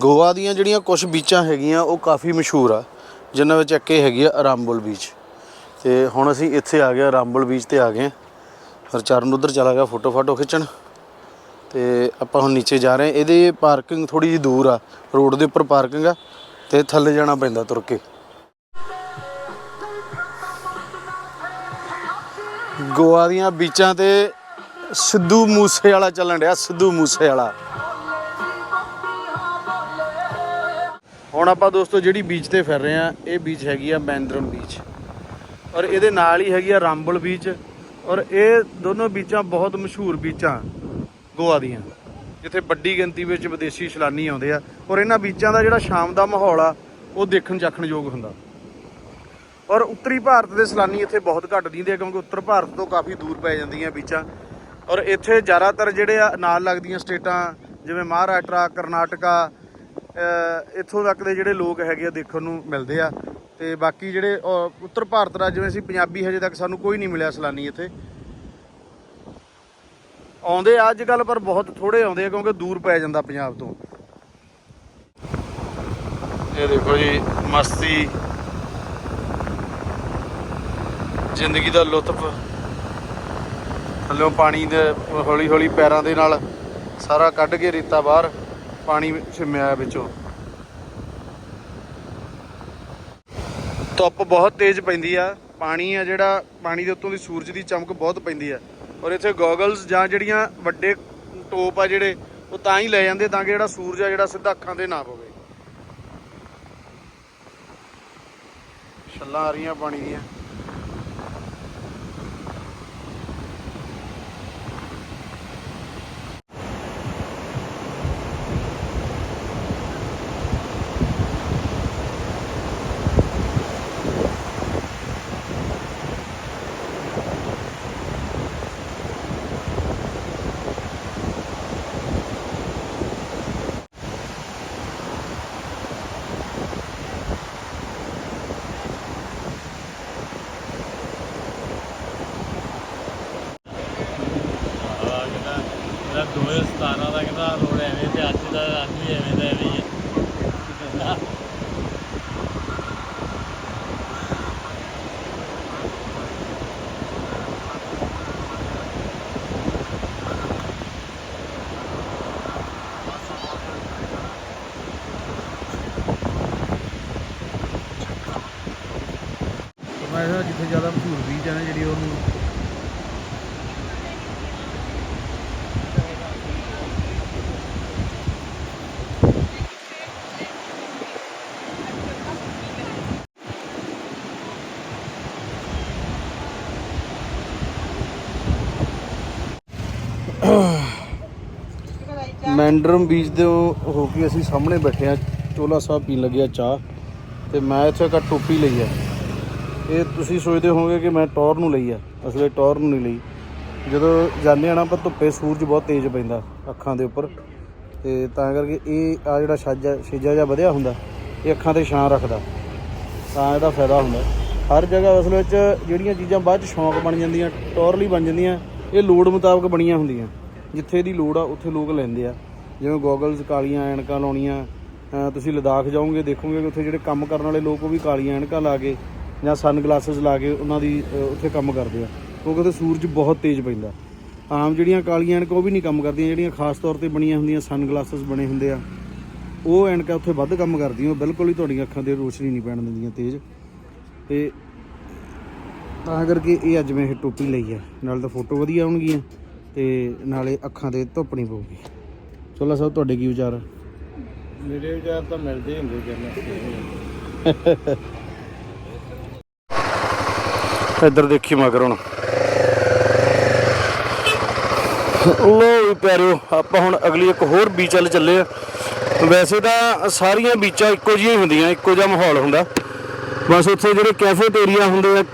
ਗੋਆ ਦੀਆਂ ਜਿਹੜੀਆਂ ਕੁਝ ਬੀਚਾਂ ਹੈਗੀਆਂ, ਉਹ ਕਾਫੀ ਮਸ਼ਹੂਰ ਆ, ਜਿਨ੍ਹਾਂ ਵਿੱਚ ਇੱਕ ਇਹ ਹੈਗੀ ਆ ਅਰਾਮਬੁਲ ਬੀਚ। ਤੇ ਹੁਣ ਅਸੀਂ ਇੱਥੇ ਆ ਗਏ ਅਰਾਮਬੁਲ ਬੀਚ ਤੇ ਆ ਗਏ ਹਾਂ। ਹਰਚਰਨ ਉਧਰ ਚਲਾ ਗਿਆ, ਫੋਟੋ ਫਾਟੋ ਖਿੱਚਣ। ਤੇ ਆਪਾਂ ਹੁਣ ਨੀਚੇ ਜਾ ਰਹੇ ਇਹਦੇ ਪਾਰਕਿੰਗ ਥੋੜੀ ਜਿਹੀ ਦੂਰ ਆ, ਰੋਡ ਦੇ ਉੱਪਰ ਪਾਰਕਿੰਗ ਆ, ਤੇ ਥੱਲੇ ਜਾਣਾ ਪੈਂਦਾ ਤੁਰ ਕੇ। ਗੋਆ ਦੀਆਂ ਬੀਚਾਂ ਤੇ ਸਿੱਧੂ ਮੂਸੇ ਵਾਲਾ ਚੱਲਣ ਡਿਆ, ਸਿੱਧੂ ਮੂਸੇ ਵਾਲਾ ਹੁਣ ਆਪਾਂ ਦੋਸਤੋ ਜਿਹੜੀ ਬੀਚ ਤੇ ਫਿਰ ਰਹੇ ਆ ਇਹ ਬੀਚ ਹੈਗੀ ਆ ਮੈਂਦਰਮ ਬੀਚ ਔਰ ਇਹਦੇ ਨਾਲ ਹੀ ਹੈਗੀ ਆ ਰਾਮਬਲ ਬੀਚ ਔਰ ਇਹ ਦੋਨੋਂ ਬੀਚਾਂ ਬਹੁਤ ਮਸ਼ਹੂਰ ਬੀਚਾਂ ਗੋਆ ਦੀਆਂ। ਜਿੱਥੇ ਵੱਡੀ ਗਿਣਤੀ ਵਿੱਚ ਵਿਦੇਸ਼ੀ ਸੈਲਾਨੀ ਆਉਂਦੇ ਆ ਔਰ ਇਹਨਾਂ ਬੀਚਾਂ ਦਾ ਜਿਹੜਾ ਸ਼ਾਮ ਦਾ ਮਾਹੌਲ ਆ, ਉਹ ਦੇਖਣ ਚੱਖਣ ਯੋਗ ਹੁੰਦਾ। ਔਰ ਉੱਤਰੀ ਭਾਰਤ ਦੇ ਸੈਲਾਨੀ ਇੱਥੇ ਬਹੁਤ ਘੱਟ ਦਿੰਦੇ ਆ, ਕਿਉਂਕਿ ਉੱਤਰ ਭਾਰਤ ਤੋਂ ਕਾਫੀ ਦੂਰ ਪੈ ਜਾਂਦੀਆਂ ਬੀਚਾਂ ਔਰ ਇੱਥੇ ਜ਼ਿਆਦਾਤਰ ਜਿਹੜੇ ਆ, ਨਾਲ ਲੱਗਦੀਆਂ ਸਟੇਟਾਂ, ਜਿਵੇਂ ਮਹਾਰਾਸ਼ਟਰਾ, ਕਰਨਾਟਕਾ ਇੱਥੋਂ ਤੱਕ ਦੇ ਜਿਹੜੇ ਲੋਕ ਹੈਗੇ ਆ ਦੇਖਣ ਨੂੰ ਮਿਲਦੇ ਆ। ਤੇ ਬਾਕੀ ਜਿਹੜੇ ਉੱਤਰ ਭਾਰਤ ਦਾ ਜਿਵੇਂ ਅਸੀਂ ਪੰਜਾਬੀ ਹਜੇ ਤੱਕ ਸਾਨੂੰ ਕੋਈ ਨਹੀਂ ਮਿਲਿਆ ਸੈਲਾਨੀ ਇੱਥੇ। ਆਉਂਦੇ ਆ ਅੱਜ ਕੱਲ ਪਰ ਬਹੁਤ ਥੋੜੇ ਆਉਂਦੇ ਆ ਕਿਉਂਕਿ ਦੂਰ ਪੈ ਜਾਂਦਾ ਪੰਜਾਬ ਤੋਂ। ਇਹ ਦੇਖੋ ਜੀ, ਮਸਤੀ। ਜ਼ਿੰਦਗੀ ਦਾ ਲੁਤਫ। ਥੱਲੋਂ ਪਾਣੀ ਦੇ ਹੌਲੀ ਹੌਲੀ ਪੈਰਾਂ ਦੇ ਨਾਲ ਸਾਰਾ ਕੱਢ ਕੇ ਰੇਤਾ ਬਾਹਰ। ਪਾਣੀ ਛਿਮਿਆ ਵਿੱਚੋਂ। ਧੁੱਪ ਬਹੁਤ ਤੇਜ਼ ਪੈਂਦੀ ਆ। ਪਾਣੀ ਆ ਜਿਹੜਾ, ਪਾਣੀ ਦੇ ਉੱਤੋਂ ਦੀ ਸੂਰਜ ਦੀ ਚਮਕ ਬਹੁਤ ਪੈਂਦੀ ਆ। ਔਰ ਇੱਥੇ ਗੋਗਲਸ ਜਾਂ ਜਿਹੜੀਆਂ ਵੱਡੇ ਟੋਪ ਆ ਜਿਹੜੇ, ਉਹ ਤਾਂ ਹੀ ਲੈ ਜਾਂਦੇ ਤਾਂ ਕਿ ਜਿਹੜਾ ਸੂਰਜ ਆ, ਜਿਹੜਾ ਸਿੱਧਾ ਅੱਖਾਂ ਤੇ ਨਾ ਪਵੇ। ਛੱਲਾਂ ਆ ਰਹੀਆਂ ਪਾਣੀ ਦੀਆਂ ਆ ਕਹਿੰਦਾ ਇਹਦਾ 2017 ਦਾ ਕਹਿੰਦਾ ਰੋਡ ਐਵੇਂ ਤੇ ਅੱਜ ਦਾ ਅੱਜ ਵੀ ਐਵੇਂ ਦਾ ਐਵੇਂ ਹੀ ਹੈ ਮੈਂ ਜ਼ਿਆਦਾ ਮਸ਼ਹੂਰ ਬੀਚ ਹੈ ਨਾ ਜਿਹੜੀ ਉਹਨੂੰ ਮੈਂਡਰਮ ਬੀਚ ਦੇ ਹੋ ਕੇ ਅਸੀਂ ਸਾਹਮਣੇ ਬੈਠੇ ਆ, ਚੋਲਾ ਸਾਹਿਬ ਪੀਣ ਲੱਗਿਆ ਚਾਹ, ਤੇ ਮੈਂ ਇੱਥੇ ਇੱਕ ਟੋਪੀ ਲਈ ਆ। ਇਹ ਤੁਸੀਂ ਸੋਚਦੇ ਹੋਵੋਗੇ ਕਿ ਮੈਂ ਟੌਰ ਨੂੰ ਲਈ ਆ ਅਸਲੇ ਟੌਰ ਨੂੰ ਨਹੀਂ ਲਈ। ਜਦੋਂ ਜਾਂਦੇ ਆ ਨਾ ਪਰ ਧੁੱਪੇ ਸੂਰਜ ਬਹੁਤ ਤੇਜ਼ ਪੈਂਦਾ ਅੱਖਾਂ ਦੇ ਉੱਪਰ। ਤੇ ਤਾਂ ਕਰਕੇ ਇਹ ਆ ਜਿਹੜਾ ਛਾਜਾ ਛੇਜਾ ਜਿਹਾ ਵਧਿਆ ਹੁੰਦਾ, ਇਹ ਅੱਖਾਂ ਤੇ ਛਾਂ ਰੱਖਦਾ। ਤਾਂ ਇਹਦਾ ਫਾਇਦਾ ਹੁੰਦਾ। ਹਰ ਜਗ੍ਹਾ ਅਸਲ ਵਿੱਚ ਜਿਹੜੀਆਂ ਚੀਜ਼ਾਂ ਬਾਅਦ ਚ ਸ਼ੌਂਕ ਬਣ ਜਾਂਦੀਆਂ, ਟੌਰ ਲਈ ਬਣ ਜਾਂਦੀਆਂ, ਇਹ ਲੋੜ ਮੁਤਾਬਕ ਬਣੀਆਂ ਹੁੰਦੀਆਂ। ਜਿੱਥੇ ਦੀ ਲੋੜ ਆ, ਉੱਥੇ ਲੋਕ ਲੈਂਦੇ ਆ। ਜਿਵੇਂ ਗੋਗਲਸ ਕਾਲੀਆਂ ਐਨਕਾਂ ਲਾਉਣੀਆਂ ਤੁਸੀਂ ਲਦਾਖ ਜਾਓਗੇ, ਦੇਖੋਗੇ ਕਿ ਉੱਥੇ ਜਿਹੜੇ ਕੰਮ ਕਰਨ ਵਾਲੇ ਲੋਕ ਉਹ ਵੀ ਕਾਲੀਆਂ ਐਨਕਾਂ ਲਾ ਕੇ ਜਾਂ ਸਨ ਗਲਾਸਸ ਲਾ ਕੇ ਉਹਨਾਂ ਦੀ ਉੱਥੇ ਕੰਮ ਕਰਦੇ ਆ। ਕਿਉਂਕਿ ਉੱਥੇ ਸੂਰਜ ਬਹੁਤ ਤੇਜ਼ ਪੈਂਦਾ। ਆਮ ਜਿਹੜੀਆਂ ਕਾਲੀਆਂ ਐਨਕਾਂ ਉਹ ਵੀ ਨਹੀਂ ਕੰਮ ਕਰਦੀਆਂ ਜਿਹੜੀਆਂ ਖਾਸ ਤੌਰ ਤੇ ਬਣੀਆਂ ਹੁੰਦੀਆਂ ਸਨ ਗਲਾਸਸ ਬਣੇ ਹੁੰਦੇ ਆ। ਉਹ ਐਨਕਾਂ ਉੱਥੇ ਵੱਧ ਕੰਮ ਕਰਦੀਆਂ ਉਹ ਬਿਲਕੁਲ ਹੀ ਤੁਹਾਡੀਆਂ ਅੱਖਾਂ ਤੇ ਰੋਸ਼ਨੀ ਨਹੀਂ ਪੈਣ ਦਿੰਦੀਆਂ ਤੇਜ਼। ਤੇ ਤਾਂ ਕਰਕੇ ਇਹ ਅੱਜ ਮੈਂ ਇਹ ਟੋਪੀ ਲਈ ਆ। ਨਾਲ ਤਾਂ ਫੋਟੋ ਵਧੀਆ ਆਉਣਗੀਆਂ ਤੇ ਨਾਲੇ ਅੱਖਾਂ ਤੇ ਧੁੱਪ ਨਹੀਂ ਪਊਗੀ। ਚੋਲਾ ਸਾਹਿਬ ਤੁਹਾਡੇ ਕੀ ਵਿਚਾਰ ਮੇਰੇ ਵਿਚਾਰ ਤਾਂ ਮਿਲਦੇ ਹੀ ਹੁੰਦੇ ਜੰਨਾ ਇੱਧਰ ਦੇਖੀ ਮਗਰ ਹੁਣ। ਲੋ ਵੀ ਪਿਆਰਿਓ, ਆਪਾਂ ਹੁਣ ਅਗਲੀ ਇੱਕ ਹੋਰ ਬੀਚ ਵੱਲ ਚੱਲੇ ਆ। ਵੈਸੇ ਤਾਂ ਸਾਰੀਆਂ ਬੀਚਾਂ ਇੱਕੋ ਜਿਹੀਆਂ ਹੀ ਹੁੰਦੀਆਂ, ਇੱਕੋ ਜਿਹਾ ਮਾਹੌਲ ਹੁੰਦਾ। ਬਸ ਉੱਥੇ ਜਿਹੜੇ ਕੈਫੇਟੇਰੀਆ ਹੁੰਦੇ ਆ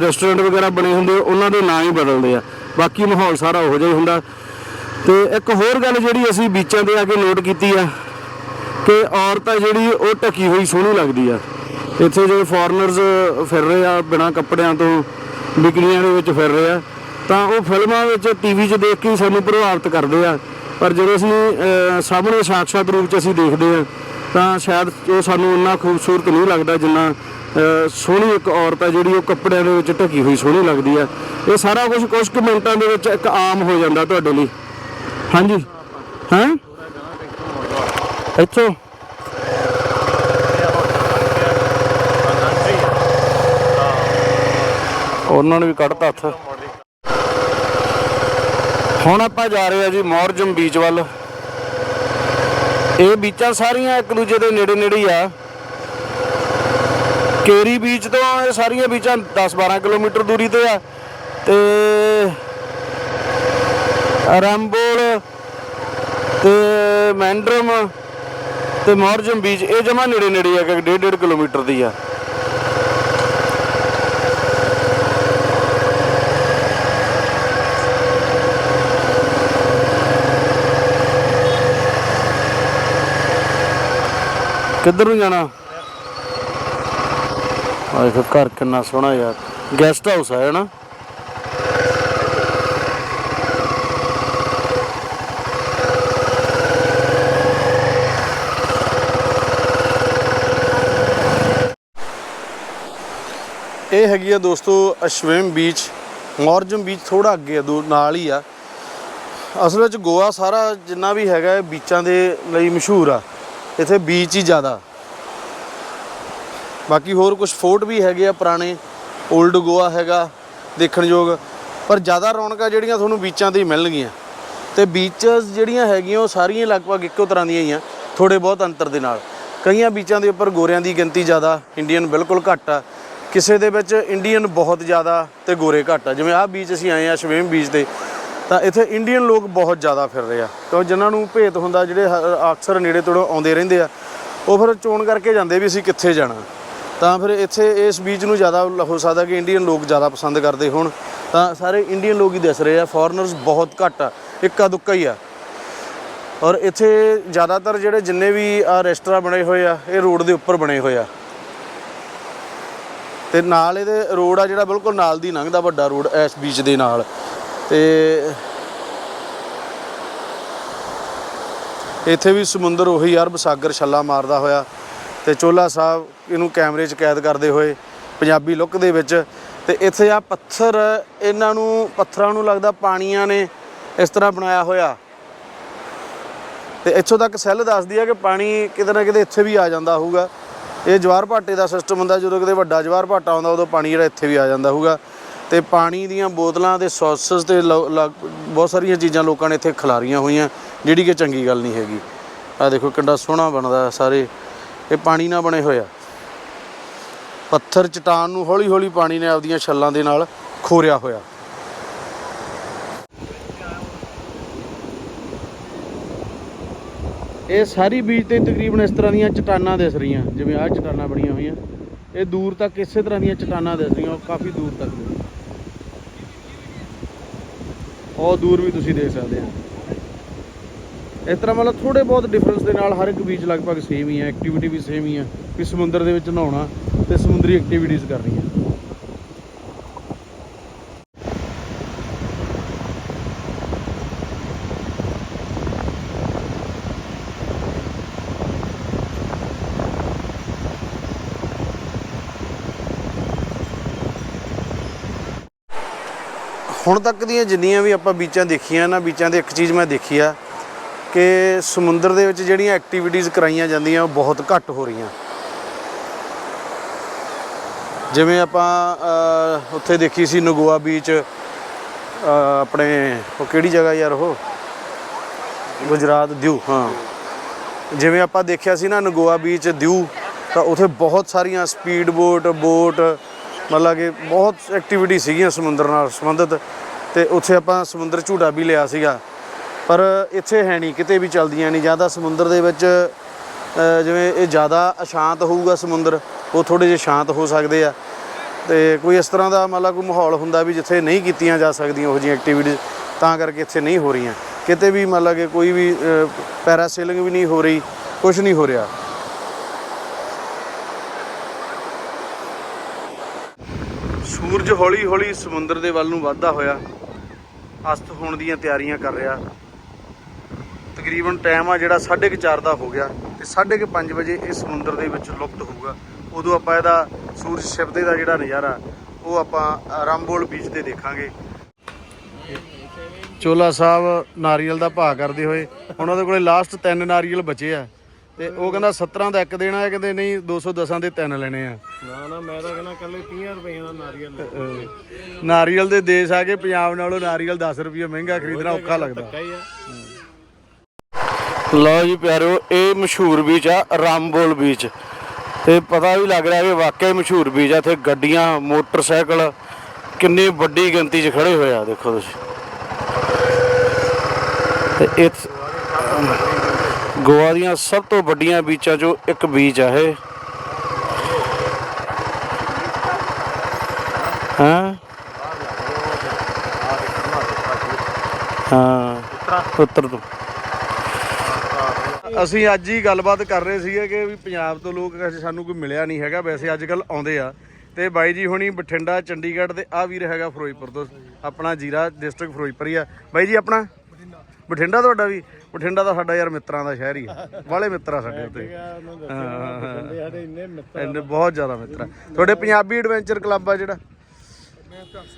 ਰੈਸਟੋਰੈਂਟ ਵਗੈਰਾ ਬਣੇ ਹੁੰਦੇ ਉਹਨਾਂ ਦੇ ਨਾਂ ਹੀ ਬਦਲਦੇ ਆ। ਬਾਕੀ ਮਾਹੌਲ ਸਾਰਾ ਉਹੋ ਜਿਹਾ ਹੀ ਹੁੰਦਾ। ਤੇ ਇੱਕ ਹੋਰ ਗੱਲ ਜਿਹੜੀ ਅਸੀਂ ਬੀਚਾਂ ਤੇ ਆ ਕੇ ਨੋਟ ਕੀਤੀ ਆ, ਕਿ ਔਰਤ ਆ ਜਿਹੜੀ ਉਹ ਢਕੀ ਹੋਈ ਸੋਹਣੀ ਲੱਗਦੀ ਆ। ਇੱਥੇ ਜਿਹੜੇ ਫੋਰਨਰਸ ਫਿਰ ਰਹੇ ਆ ਬਿਨਾਂ ਕੱਪੜਿਆਂ ਤੋਂ ਬਿਕਰੀਆਂ ਦੇ ਵਿੱਚ ਫਿਰ ਰਹੇ ਆ ਤਾਂ ਉਹ ਫਿਲਮਾਂ ਵਿੱਚ ਟੀਵੀ 'ਚ ਦੇਖ ਕੇ ਹੀ ਸਾਨੂੰ ਪ੍ਰਭਾਵਿਤ ਕਰਦੇ ਆ। ਪਰ ਜਦੋਂ ਅਸੀਂ ਅਹ, ਸਾਹਮਣੇ ਸਾਕਸ਼ਾਤ ਰੂਪ 'ਚ ਅਸੀਂ ਦੇਖਦੇ ਹਾਂ ਤਾਂ ਸ਼ਾਇਦ ਉਹ ਸਾਨੂੰ ਉਨਾ ਖੂਬਸੂਰਤ ਨਹੀਂ ਲੱਗਦਾ ਜਿੰਨਾ ਸੋਹਣੀ ਇੱਕ ਔਰਤ ਹੈ ਜਿਹੜੀ ਉਹ ਕੱਪੜਿਆਂ ਦੇ ਵਿੱਚ ਢਕੀ ਹੋਈ ਸੋਹਣੀ ਲੱਗਦੀ ਆ। ਇਹ ਸਾਰਾ ਕੁਝ ਕੁਝ ਕੁ ਮਿੰਟਾਂ ਦੇ ਵਿੱਚ ਇੱਕ ਆਮ ਹੋ ਜਾਂਦਾ ਤੁਹਾਡੇ ਲਈ। ਹਾਂਜੀ। ਹਾਂ? ਇੱਥੋਂ ਉਹਨਾਂ ਨੇ ਵੀ ਕੱਢਤਾ ਹੱਥ। ਹੁਣ ਆਪਾਂ ਜਾ ਰਹੇ ਆ ਜੀ ਮੌਰਜਮ ਬੀਚ ਵੱਲ। ਇਹ ਬੀਚਾਂ ਸਾਰੀਆਂ ਇੱਕ ਦੂਜੇ ਦੇ ਨੇੜੇ ਨੇੜੇ ਆ। ਕੇਰੀ ਬੀਚ ਤੋਂ ਇਹ ਸਾਰੀਆਂ ਬੀਚਾਂ 10-12 ਕਿਲੋਮੀਟਰ ਦੂਰੀ ਤੇ ਆ। ਤੇ ਰੰਬੋਲ ਤੇ ਮੈਂਡਰਮ ਤੇ ਮੌਰਜਮ ਬੀਚ ਇਹ ਜਮਾ ਨੇੜੇ ਨੇੜੇ ਆ ਕਿ 1.5 ਕਿਲੋਮੀਟਰ ਦੀ ਆ। ਕਿੱਧਰ ਨੂੰ ਜਾਣਾ? ਆ ਦੇਖੋ, ਘਰ ਕਿੰਨਾ ਸੋਹਣਾ ਯਾਰ। ਗੈਸਟ ਹਾਊਸ ਹੈ ਨਾ? ਇਹ ਹੈਗੀ ਆ ਦੋਸਤੋ ਅਸ਼ਵੇਮ ਬੀਚ ਮੌਰਜਮ ਬੀਚ ਥੋੜਾ ਅੱਗੇ ਆ ਦੋ ਨਾਲ ਹੀ ਆ। ਅਸਲ ਵਿੱਚ ਗੋਆ ਸਾਰਾ ਜਿੰਨਾ ਵੀ ਹੈਗਾ ਬੀਚਾਂ ਦੇ ਲਈ ਮਸ਼ਹੂਰ ਆ। ਇੱਥੇ ਬੀਚ ਹੀ ਜ਼ਿਆਦਾ। ਬਾਕੀ ਹੋਰ ਕੁਝ ਫੋਰਟ ਵੀ ਹੈਗੇ ਆ ਪੁਰਾਣੇ 올ਡ ਗੋਆ ਹੈਗਾ ਦੇਖਣਯੋਗ ਪਰ ਜ਼ਿਆਦਾ ਰੌਣਕਾਂ ਜਿਹੜੀਆਂ ਤੁਹਾਨੂੰ ਬੀਚਾਂ ਤੇ ਹੀ ਮਿਲਣਗੀਆਂ। ਤੇ ਬੀਚਸ ਜਿਹੜੀਆਂ ਹੈਗੀਆਂ ਉਹ ਸਾਰੀਆਂ ਲਗਭਗ ਇੱਕੋ ਤਰ੍ਹਾਂ ਦੀਆਂ ਹੀ ਆ ਥੋੜੇ ਬਹੁਤ ਅੰਤਰ ਦੇ ਨਾਲ। ਕਈਆਂ ਬੀਚਾਂ ਦੇ ਉੱਪਰ ਗੋਰਿਆਂ ਦੀ ਗਿਣਤੀ ਜ਼ਿਆਦਾ ਇੰਡੀਅਨ ਬਿਲਕੁਲ ਘੱਟ ਆ। ਕਿਸੇ ਦੇ ਵਿੱਚ ਇੰਡੀਅਨ ਬਹੁਤ ਜ਼ਿਆਦਾ ਤੇ ਗੋਰੇ ਘੱਟ ਆ। ਜਿਵੇਂ ਆਹ ਬੀਚ ਅਸੀਂ ਆਏ ਆ ਸ਼ਵੇਮ ਬੀਚ ਤੇ ਤਾਂ ਇੱਥੇ ਇੰਡੀਅਨ ਲੋਕ ਬਹੁਤ ਜ਼ਿਆਦਾ ਫਿਰ ਰਹੇ ਆ। ਕਿਉਂ? ਜਿਨ੍ਹਾਂ ਨੂੰ ਭੇਤ ਹੁੰਦਾ, ਜਿਹੜੇ ਅਕਸਰ ਨੇੜੇ ਤੋੜੋਂ ਆਉਂਦੇ ਰਹਿੰਦੇ ਆ, ਉਹ ਫਿਰ ਚੋਣ ਕਰਕੇ ਜਾਂਦੇ ਵੀ ਅਸੀਂ ਕਿੱਥੇ ਜਾਣਾ। ਤਾਂ ਫਿਰ ਇੱਥੇ ਇਸ ਬੀਚ ਨੂੰ ਜ਼ਿਆਦਾ ਹੋ ਸਕਦਾ ਕਿ ਇੰਡੀਅਨ ਲੋਕ ਜ਼ਿਆਦਾ ਪਸੰਦ ਕਰਦੇ ਹੋਣ। ਤਾਂ ਸਾਰੇ ਇੰਡੀਅਨ ਲੋਕ ਹੀ ਦਿਸ ਰਹੇ ਆ। ਫੋਰਨਰਸ ਬਹੁਤ ਘੱਟ ਆ। ਇੱਕਾ ਦੁੱਕਾ ਹੀ ਆ। ਔਰ ਇੱਥੇ ਜ਼ਿਆਦਾਤਰ ਜਿਹੜੇ ਜਿੰਨੇ ਵੀ ਆ ਰੈਸਟੋਰਾਂ ਬਣੇ ਹੋਏ ਆ, ਇਹ ਰੋਡ ਦੇ ਉੱਪਰ ਬਣੇ ਹੋਏ ਆ। ਤੇ ਨਾਲ ਇਹਦੇ ਰੋਡ ਆ ਜਿਹੜਾ ਬਿਲਕੁਲ ਨਾਲ ਦੀ ਲੰਘਦਾ ਵੱਡਾ ਰੋਡ ਇਸ ਬੀਚ ਦੇ ਨਾਲ। ਤੇ ਇੱਥੇ ਵੀ ਸਮੁੰਦਰ ਉਹੀ ਅਰਬ ਸਾਗਰ ਛੱਲਾ ਮਾਰਦਾ ਹੋਇਆ ਤੇ ਚੋਲਾ ਸਾਹਿਬ ਇਹਨੂੰ ਕੈਮਰੇ 'ਚ ਕੈਦ ਕਰਦੇ ਹੋਏ ਪੰਜਾਬੀ ਲੁੱਕ ਦੇ ਵਿੱਚ ਤੇ ਇੱਥੇ ਆ ਪੱਥਰ, ਇਹਨਾਂ ਨੂੰ, ਪੱਥਰਾਂ ਨੂੰ ਲੱਗਦਾ ਪਾਣੀਆਂ ਨੇ ਇਸ ਤਰ੍ਹਾਂ ਬਣਾਇਆ ਹੋਇਆ। ਤੇ ਇੱਥੋਂ ਤੱਕ ਸੈੱਲ ਦੱਸਦੀ ਆ ਕਿ ਪਾਣੀ ਕਿਤੇ ਨਾ ਕਿਤੇ ਇੱਥੇ ਵੀ ਆ ਜਾਂਦਾ ਹੋਊਗਾ। ਇਹ ਜਵਾਰ ਭਾਟੇ ਦਾ ਸਿਸਟਮ ਹੁੰਦਾ, ਜਦੋਂ ਕਿਤੇ ਵੱਡਾ ਜਵਾਰ ਭਾਟਾ ਆਉਂਦਾ, ਉਦੋਂ ਪਾਣੀ ਜਿਹੜਾ ਇੱਥੇ ਵੀ ਆ ਜਾਂਦਾ ਹੋਊਗਾ। ਤੇ ਪਾਣੀ ਦੀਆਂ ਬੋਤਲਾਂ ਤੇ ਸੌਸਸ ਤੇ ਲੋ- ਬਹੁਤ ਸਾਰੀਆਂ ਚੀਜ਼ਾਂ ਲੋਕਾਂ ਨੇ ਇੱਥੇ ਖਿਲਾਰੀਆਂ ਹੋਈਆਂ, ਜਿਹੜੀ ਕਿ ਚੰਗੀ ਗੱਲ ਨਹੀਂ ਹੈਗੀ। ਆ ਦੇਖੋ ਕਿੰਨਾ ਸੋਹਣਾ ਬਣਦਾ ਸਾਰੇ। ਇਹ ਪਾਣੀ ਨਾਲ ਬਣੇ ਹੋਇਆ ਪੱਥਰ ਚਟਾਨ ਨੂੰ ਹੌਲੀ ਹੌਲੀ ਪਾਣੀ ਨੇ ਆਪਦੀਆਂ ਛੱਲਾਂ ਦੇ ਨਾਲ ਖੋਰਿਆ ਹੋਇਆ। ਇਹ ਸਾਰੀ ਬੀਚ ਤੇ ਤਕਰੀਬਨ ਇਸ ਤਰ੍ਹਾਂ ਦੀਆਂ ਚਟਾਨਾਂ ਦਿਸ ਰਹੀਆਂ, ਜਿਵੇਂ ਆਹ ਚਟਾਨਾਂ ਬਣੀਆਂ ਹੋਈਆਂ। ਇਹ ਦੂਰ ਤੱਕ ਇਸੇ ਤਰ੍ਹਾਂ ਦੀਆਂ ਚਟਾਨਾਂ ਦਿਸ ਰਹੀਆਂ, ਉਹ ਕਾਫੀ ਦੂਰ ਤੱਕ ਬਹੁਤ ਦੂਰ ਵੀ ਤੁਸੀਂ ਦੇਖ ਸਕਦੇ ਆ ਇਸ ਤਰ੍ਹਾਂ ਮਤਲਬ ਥੋੜੇ ਬਹੁਤ ਡਿਫਰੈਂਸ ਦੇ ਨਾਲ ਹਰ ਇੱਕ ਬੀਚ ਲਗਭਗ ਸੇਮ ਹੀ ਹੈ ਐਕਟੀਵਿਟੀ ਵੀ ਸੇਮ ਹੀ ਹੈ, ਵੀ ਸਮੁੰਦਰ ਦੇ ਵਿੱਚ ਨਹਾਉਣਾ ਤੇ ਸਮੁੰਦਰੀ ਐਕਟੀਵਿਟੀਜ਼ ਕਰਨੀਆਂ। ਹੁਣ ਤੱਕ ਦੀਆਂ ਜਿੰਨੀਆਂ ਵੀ ਆਪਾਂ ਬੀਚਾਂ ਦੇਖੀਆਂ ਨਾ, ਬੀਚਾਂ ਦੇ ਇੱਕ ਚੀਜ਼ ਮੈਂ ਦੇਖੀ ਆ ਕਿ ਸਮੁੰਦਰ ਦੇ ਵਿੱਚ ਜਿਹੜੀਆਂ ਐਕਟੀਵਿਟੀਜ਼ ਕਰਾਈਆਂ ਜਾਂਦੀਆਂ, ਉਹ ਬਹੁਤ ਘੱਟ ਹੋ ਰਹੀਆਂ। ਜਿਵੇਂ ਆਪਾਂ ਉੱਥੇ ਦੇਖੀ ਸੀ ਨਗੋਆ ਬੀਚ ਆਪਣੇ, ਉਹ ਕਿਹੜੀ ਜਗ੍ਹਾ ਯਾਰ ਉਹ? ਗੁਜਰਾਤ ਦਿਉ ਹਾਂ। ਜਿਵੇਂ ਆਪਾਂ ਦੇਖਿਆ ਸੀ ਨਾ ਨਗੋਆ ਬੀਚ ਦਿਊ, ਤਾਂ ਉਥੇ ਬਹੁਤ ਸਾਰੀਆਂ ਸਪੀਡ ਬੋਟ ਬੋਟ ਮਤਲਬ ਕਿ ਬਹੁਤ ਐਕਟੀਵਿਟੀ ਸੀਗੀਆਂ ਸਮੁੰਦਰ ਨਾਲ ਸੰਬੰਧਿਤ ਤੇ ਉੱਥੇ ਆਪਾਂ ਸਮੁੰਦਰ ਝੂਟਾ ਵੀ ਲਿਆ ਸੀਗਾ। ਪਰ ਇੱਥੇ ਹੈ ਨਹੀਂ, ਕਿਤੇ ਵੀ ਚੱਲਦੀਆਂ ਨਹੀਂ, ਜਾਂ ਤਾਂ ਸਮੁੰਦਰ ਦੇ ਵਿੱਚ ਜਿਵੇਂ ਇਹ ਜ਼ਿਆਦਾ ਅਸ਼ਾਂਤ ਹੋਊਗਾ ਸਮੁੰਦਰ, ਉਹ ਥੋੜੇ ਜਿਹਾ ਸ਼ਾਂਤ ਹੋ ਸਕਦੇ ਆ। ਤੇ ਕੋਈ ਇਸ ਤਰ੍ਹਾਂ ਦਾ ਮਤਲਬ ਕੋਈ ਮਾਹੌਲ ਹੁੰਦਾ ਵੀ ਜਿੱਥੇ ਨਹੀਂ ਕੀਤੀਆਂ ਜਾ ਸਕਦੀਆਂ ਉਹ ਜਿਹੀਆਂ ਐਕਟੀਵਿਟੀਜ਼ ਤਾਂ ਕਰਕੇ ਇੱਥੇ ਨਹੀਂ ਹੋ ਰਹੀਆਂ। ਕਿਤੇ ਵੀ ਮਤਲਬ ਕਿ ਕੋਈ ਵੀ ਪੈਰਾਸੇਲਿੰਗ ਵੀ ਨਹੀਂ ਹੋ ਰਹੀ ਕੁਝ ਨਹੀਂ ਹੋ ਰਿਹਾ। ਸੂਰਜ ਹੌਲੀ ਹੌਲੀ ਸਮੁੰਦਰ ਦੇ ਵੱਲ ਨੂੰ ਵੱਧਦਾ ਹੋਇਆ ਅਸਤ ਹੋਣ ਦੀਆਂ ਤਿਆਰੀਆਂ ਕਰ ਰਿਹਾ। ਤਕਰੀਬਨ ਟਾਈਮ ਆ ਜਿਹੜਾ 4:30 ਦਾ ਹੋ ਗਿਆ ਤੇ 5:30 ਵਜੇ ਇਹ ਸਮੁੰਦਰ ਦੇ ਵਿੱਚ ਲੁਪਤ ਹੋਊਗਾ। ਉਦੋਂ ਆਪਾਂ ਇਹਦਾ ਸੂਰਜ ਛਿਪਦੇ ਦਾ ਜਿਹੜਾ ਨਜ਼ਾਰਾ, ਉਹ ਆਪਾਂ ਰਾਮਬੋਲ ਬੀਚ ਤੇ ਦੇਖਾਂਗੇ। ਚੋਲਾ ਸਾਹਿਬ ਨਾਰੀਅਲ ਦਾ ਭਾਅ ਕਰਦੇ ਹੋਏ, ਉਹਨਾਂ ਦੇ ਕੋਲੇ ਲਾਸਟ ਤਿੰਨ ਨਾਰੀਅਲ ਬਚੇ ਆ। ਤੇ ਉਹ ਕਹਿੰਦਾ 17 ਦਾ ਇੱਕ ਦੇਣਾ ਹੈ ਕਹਿੰਦੇ ਨਹੀਂ 210 ਦੇ ਤਿੰਨ ਲੈਣੇ ਆ। ਨਾ ਨਾ ਮੈਂ ਤਾਂ ਕਹਿੰਦਾ ਕੱਲੇ 30 ਰੁਪਏ ਦਾ ਨਾਰੀਅਲ ਲੈ ਅਹ ਨਾਰੀਅਲ ਦੇ ਦੇਸ਼ ਆ ਕੇ ਪੰਜਾਬ ਨਾਲੋਂ ਨਾਰੀਅਲ 10 ਰੁਪਏ ਮਹਿੰਗਾ ਖਰੀਦਣਾ ਔਖਾ ਲੱਗਦਾ। ਆ। ਲਓ ਜੀ ਪਿਆਰਿਓ ਇਹ ਮਸ਼ਹੂਰ ਬੀਚ ਆ ਰਾਮਬੋਲ ਬੀਚ। ਤੇ ਪਤਾ ਵੀ ਲੱਗ ਰਿਹਾ ਕਿ ਵਾਕਿਆ ਹੀ ਮਸ਼ਹੂਰ ਬੀਚ ਆ ਇੱਥੇ ਗੱਡੀਆਂ ਮੋਟਰਸਾਈਕਲ ਕਿੰਨੀ ਵੱਡੀ ਗਿਣਤੀ 'ਚ ਖੜੇ ਹੋਏ ਆ ਦੇਖੋ ਤੁਸੀਂ। ਤੇ ਇਸ ਗੋਆ ਦੀਆਂ ਸਭ ਤੋਂ ਵੱਡੀਆਂ ਬੀਚਾਂ 'ਚੋਂ ਇੱਕ ਬੀਚ ਆ ਇਹ। ਹਾਂ? ਹਾਂ, ਉੱਤਰ ਤੋਂ। ਅਸੀਂ ਅੱਜ ਹੀ ਗੱਲਬਾਤ ਕਰ ਰਹੇ ਸੀਗੇ ਕਿ ਵੀ ਪੰਜਾਬ ਤੋਂ ਲੋਕ ਸਾਨੂੰ ਕੋਈ ਮਿਲਿਆ ਨਹੀਂ ਹੈਗਾ, ਵੈਸੇ ਅੱਜ ਕੱਲ ਆਉਂਦੇ ਆ। ਤੇ ਬਾਈ ਜੀ ਹੁਣੀ ਬਠਿੰਡਾ, ਚੰਡੀਗੜ੍ਹ ਤੇ ਆ ਵੀਰ ਹੈਗਾ ਫਿਰੋਜ਼ਪੁਰ ਤੋਂ, ਆਪਣਾ ਜੀਰਾ ਡਿਸਟ੍ਰਿਕਟ ਫਿਰੋਜ਼ਪੁਰ ਹੀ ਆ। ਬਾਈ ਜੀ, ਆਪਣਾ? ਬਠਿੰਡਾ ਤੁਹਾਡਾ ਵੀ ਬਠਿੰਡਾ ਤਾਂ ਸਾਡਾ ਯਾਰ ਮਿੱਤਰਾਂ ਦਾ ਸ਼ਹਿਰ ਹੀ ਆ। ਵਾਲੇ ਮਿੱਤਰ ਆ ਸਾਡੇ ਉੱਤੇ। ਉਹਨਾਂ ਦੱਸਿਆ ਬੰਦੇ ਸਾਡੇ ਇੰਨੇ ਮਿੱਤਰ ਇੰਨੇ ਬਹੁਤ ਜ਼ਿਆਦਾ ਮਿੱਤਰ ਆ। ਤੁਹਾਡੇ ਪੰਜਾਬੀ ਐਡਵੈਂਚਰ ਕਲੱਬ ਆ ਜਿਹੜਾ?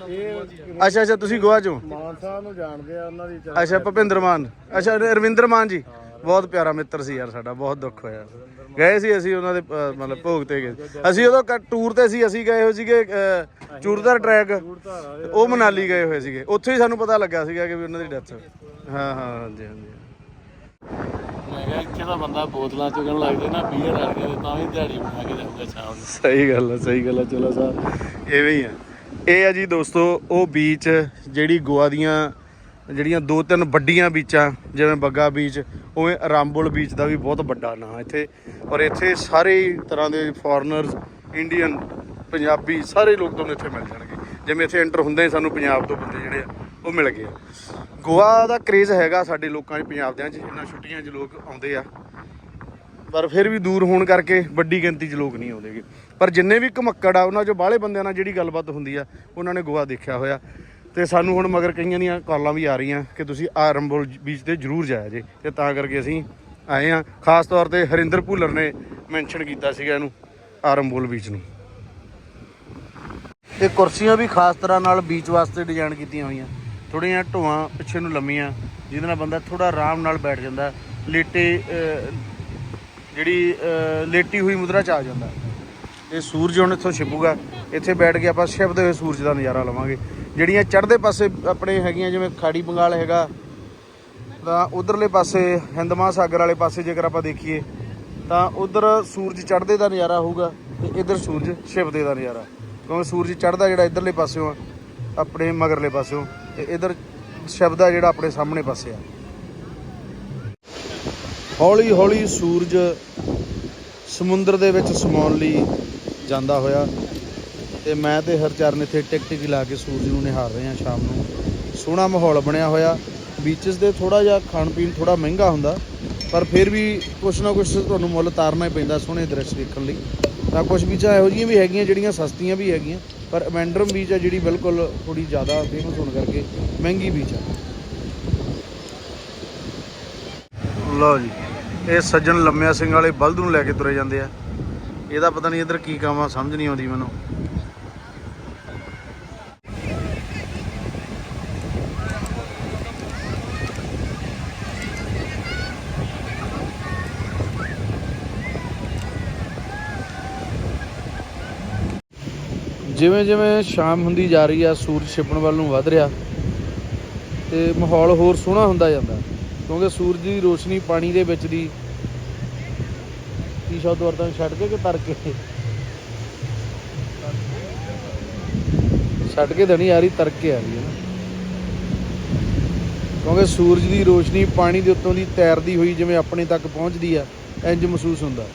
ਇਹ ਅੱਛਾ ਅੱਛਾ ਤੁਸੀਂ ਗੋਆ ਚੋਂ? ਮਾਨ ਸਾਹਿਬ ਨੂੰ ਜਾਣਦੇ ਆ ਉਹਨਾਂ ਦੀ ਅੱਛਾ ਭੁਪਿੰਦਰ ਮਾਨ। ਅੱਛਾ ਰਵਿੰਦਰ ਮਾਨ ਜੀ। ਬਹੁਤ ਪਿਆਰਾ ਮਿੱਤਰ ਸੀ ਯਾਰ ਸਾਡਾ ਬਹੁਤ ਦੁੱਖ ਹੋਇਆ। ਗਏ ਸੀ ਅਸੀਂ ਉਹਨਾਂ ਦੇ ਮਤਲਬ ਭੋਗ ਤੇ ਗਏ ਅਸੀਂ ਉਦੋਂ ਟੂਰ ਤੇ ਸੀ ਅਸੀਂ ਗਏ ਹੋਏ ਸੀਗੇ ਚੂਰਦਾਰ ਟਰੈਕ ਉਹ ਮਨਾਲੀ ਗਏ ਹੋਏ ਸੀਗੇ। ਉੱਥੇ ਹੀ ਸਾਨੂੰ ਪਤਾ ਲੱਗਾ ਸੀਗਾ ਕਿ ਵੀ ਉਹਨਾਂ ਦੀ ਡੈਥ ਹਾਂ ਹਾਂ ਹਾਂਜੀ ਹਾਂਜੀ। ਮੈਂ ਕਿਹਾ ਇੱਥੇ ਤਾਂ ਬੰਦਾ ਬੋਤਲਾਂ ਚੁਗਣ ਲੱਗ ਜੇ ਨਾ ਬੀਅਰ ਆ ਕੇ ਤਾਂ ਵੀ ਦਿਹਾੜੀ ਬਣਾ ਕੇ ਜਾਊਗਾ ਸ਼ਾਮ ਨੂੰ। ਸਹੀ ਗੱਲ ਹੈ ਸਹੀ ਗੱਲ ਹੈ ਚਲੋ ਸਾਹਿਬ ਐਵੇਂ ਹੀ ਆ। ਇਹ ਆ ਜੀ ਦੋਸਤੋ ਉਹ ਬੀਚ ਜਿਹੜੀ ਗੋਆ ਦੀਆਂ ਜਿਹੜੀਆਂ ਦੋ ਤਿੰਨ ਵੱਡੀਆਂ ਬੀਚਾਂ, ਜਿਵੇਂ ਬੱਗਾ ਬੀਚ, ਉਵੇਂ ਰਾਮਬੁਲ ਬੀਚ ਦਾ ਵੀ ਬਹੁਤ ਵੱਡਾ ਨਾਂ ਇੱਥੇ। ਔਰ ਇੱਥੇ ਸਾਰੇ ਤਰ੍ਹਾਂ ਦੇ ਫੋਰਨਰਸ ਇੰਡੀਅਨ ਪੰਜਾਬੀ ਸਾਰੇ ਲੋਕ ਤੁਹਾਨੂੰ ਇੱਥੇ ਮਿਲ ਜਾਣਗੇ। ਜਿਵੇਂ ਇੱਥੇ ਐਂਟਰ ਹੁੰਦੇ ਹੀ ਸਾਨੂੰ ਪੰਜਾਬ ਤੋਂ ਬੰਦੇ ਜਿਹੜੇ ਆ, ਉਹ ਮਿਲ ਗਏ ਆ। ਗੋਆ ਦਾ ਕ੍ਰੇਜ਼ ਹੈਗਾ ਸਾਡੇ ਲੋਕਾਂ 'ਚ, ਪੰਜਾਬ ਦਿਆਂ 'ਚ ਇਹਨਾਂ ਛੁੱਟੀਆਂ 'ਚ ਲੋਕ ਆਉਂਦੇ ਆ। ਪਰ ਫਿਰ ਵੀ ਦੂਰ ਹੋਣ ਕਰਕੇ ਵੱਡੀ ਗਿਣਤੀ 'ਚ ਲੋਕ ਨਹੀਂ ਆਉਂਦੇਗੇ ਪਰ ਜਿੰਨੇ ਵੀ ਘਮੱਕੜ ਆ, ਉਹਨਾਂ 'ਚੋਂ ਬਾਹਲੇ ਬੰਦਿਆਂ ਨਾਲ ਜਿਹੜੀ ਗੱਲਬਾਤ ਹੁੰਦੀ ਆ, ਉਹਨਾਂ ਨੇ ਗੋਆ ਦੇਖਿਆ ਹੋਇਆ। ਤੇ ਸਾਨੂੰ ਹੁਣ ਮਗਰ ਕਈਆਂ ਦੀਆਂ ਕਾਲਾਂ ਵੀ ਆ ਰਹੀਆਂ ਕਿ ਤੁਸੀਂ ਆਰੰਬੋਲ ਬੀਚ ਤੇ ਜ਼ਰੂਰ ਜਾਇਆ ਜੇ। ਤੇ ਤਾਂ ਕਰਕੇ ਅਸੀਂ ਆਏ ਆ ਖਾਸ ਤੌਰ ਤੇ ਹਰਿੰਦਰ ਭੁੱਲਰ ਨੇ ਮੈਂਸ਼ਨ ਕੀਤਾ ਸੀਗਾ ਇਹਨੂੰ ਆਰੰਬੋਲ ਬੀਚ ਨੂੰ। ਇਹ ਕੁਰਸੀਆਂ ਵੀ ਖਾਸ ਤਰ੍ਹਾਂ ਨਾਲ ਬੀਚ ਵਾਸਤੇ ਡਿਜ਼ਾਈਨ ਕੀਤੀਆਂ ਹੋਈਆਂ। ਥੋੜ੍ਹੀਆਂ ਢੋਆਂ ਪਿੱਛੇ ਨੂੰ ਲੰਮੀਆਂ, ਜਿਹਦੇ ਨਾਲ ਬੰਦਾ ਥੋੜਾ ਆਰਾਮ ਨਾਲ ਬੈਠ ਜਾਂਦਾ। ਲੇਟੇ ਜਿਹੜੀ ਲੇਟੀ ਹੋਈ ਮੁਦਰਾ ਚ ਆ ਜਾਂਦਾ। ਇਹ ਸੂਰਜ ਹੁਣ ਇੱਥੋਂ ਛਿਪੂਗਾ। ਇੱਥੇ ਬੈਠ ਕੇ ਆਪਾਂ ਛਿਪਦੇ ਹੋਏ ਸੂਰਜ ਦਾ ਨਜ਼ਾਰਾ ਲਵਾਂਗੇ। ਜਿਹੜੀਆਂ ਚੜ੍ਹਦੇ ਪਾਸੇ ਆਪਣੇ ਹੈਗੀਆਂ, ਜਿਵੇਂ ਖਾੜੀ ਬੰਗਾਲ ਹੈਗਾ, ਤਾਂ ਉਧਰਲੇ ਪਾਸੇ ਹਿੰਦ ਮਹਾਸਾਗਰ ਵਾਲੇ ਪਾਸੇ ਜੇਕਰ ਆਪਾਂ ਦੇਖੀਏ, ਤਾਂ ਉਧਰ ਸੂਰਜ ਚੜ੍ਹਦੇ ਦਾ ਨਜ਼ਾਰਾ ਹੋਊਗਾ ਤੇ ਇਧਰ ਸੂਰਜ ਛਿਪਦੇ ਦਾ ਨਜ਼ਾਰਾ। ਕਿਉਂਕਿ ਸੂਰਜ ਚੜ੍ਹਦਾ ਜਿਹੜਾ ਇਧਰਲੇ ਪਾਸਿਓਂ ਆ, ਆਪਣੇ ਮਗਰਲੇ ਪਾਸਿਓਂ, ਤੇ ਇਧਰ ਛਿਪਦਾ ਜਿਹੜਾ ਆਪਣੇ ਸਾਹਮਣੇ ਪਾਸੇ ਆ। ਹੌਲੀ ਹੌਲੀ ਸੂਰਜ ਸਮੁੰਦਰ ਦੇ ਵਿੱਚ ਸਮਾਉਣ ਲਈ ਜਾਂਦਾ ਹੋਇਆ। ਤੇ ਮੈਂ ਤੇ ਹਰਚਰਨ ਇੱਥੇ ਟਿਕ ਟਿਕ ਲਾ ਕੇ ਸੂਰਜ ਨੂੰ ਨਿਹਾਰ ਰਹੇ ਹਾਂ ਸ਼ਾਮ ਨੂੰ। ਸੋਹਣਾ ਮਾਹੌਲ ਬਣਿਆ ਹੋਇਆ। ਬੀਚਸ ਦੇ ਥੋੜਾ ਜਿਹਾ ਖਾਣ ਪੀਣ ਥੋੜਾ ਮਹਿੰਗਾ ਹੁੰਦਾ, ਪਰ ਫਿਰ ਵੀ ਕੁਛ ਨਾ ਕੁਛ ਤੁਹਾਨੂੰ ਮੁੱਲ ਤਾਰਨਾ ਹੀ ਪੈਂਦਾ ਸੋਹਣੇ ਦ੍ਰਿਸ਼ ਦੇਖਣ ਲਈ। ਤਾਂ ਕੁਝ ਬੀਚਾਂ ਇਹੋ ਜਿਹੀਆਂ ਵੀ ਹੈਗੀਆਂ, ਜਿਹੜੀਆਂ ਸਸਤੀਆਂ ਵੀ ਹੈਗੀਆਂ, ਪਰ ਐਮੈਂਡਰਮ ਬੀਚ ਆ ਜਿਹੜੀ ਬਿਲਕੁਲ ਥੋੜੀ ਜ਼ਿਆਦਾ ਫੇਮਸ ਹੋਣ ਕਰਕੇ ਮਹਿੰਗੀ ਬੀਚ ਆ। ਲਓ ਜੀ, ਇਹ ਸੱਜਣ ਲੰਮਿਆ ਸਿੰਘ ਵਾਲੇ ਬਲਦ ਨੂੰ ਲੈ ਕੇ ਤੁਰੇ ਜਾਂਦੇ ਆ। ਇਹਦਾ ਪਤਾ ਨਹੀਂ ਇੱਧਰ ਕੀ ਕੰਮ ਆ, ਸਮਝ ਨਹੀਂ ਆਉਂਦੀ ਮੈਨੂੰ। ਜਿਵੇਂ ਜਿਵੇਂ ਸ਼ਾਮ ਹੁੰਦੀ ਜਾ ਰਹੀ ਆ, ਸੂਰਜ ਛਿਪਣ ਵੱਲ ਨੂੰ ਵੱਧ ਰਿਹਾ ਤੇ ਮਾਹੌਲ ਹੋਰ ਸੋਹਣਾ ਹੁੰਦਾ ਜਾਂਦਾ। ਕਿਉਂਕਿ ਸੂਰਜ ਦੀ ਰੋਸ਼ਨੀ ਪਾਣੀ ਦੇ ਵਿੱਚ ਦੀ। ਕੀ ਸ਼ਬਦ ਵਰਤਨ ਛੱਡ ਕੇ ਕਿ ਤਰ ਕੇ? ਛੱਡ ਕੇ ਤਾਂ ਨਹੀਂ ਆ ਰਹੀ, ਤਰ ਕੇ ਆ ਰਹੀ ਹੈ ਨਾ। ਕਿਉਂਕਿ ਸੂਰਜ ਦੀ ਰੋਸ਼ਨੀ ਪਾਣੀ ਦੇ ਉੱਤੋਂ ਦੀ ਤੈਰਦੀ ਹੋਈ, ਜਿਵੇਂ ਆਪਣੇ ਤੱਕ ਪਹੁੰਚਦੀ ਆ ਇੰਜ ਮਹਿਸੂਸ ਹੁੰਦਾ।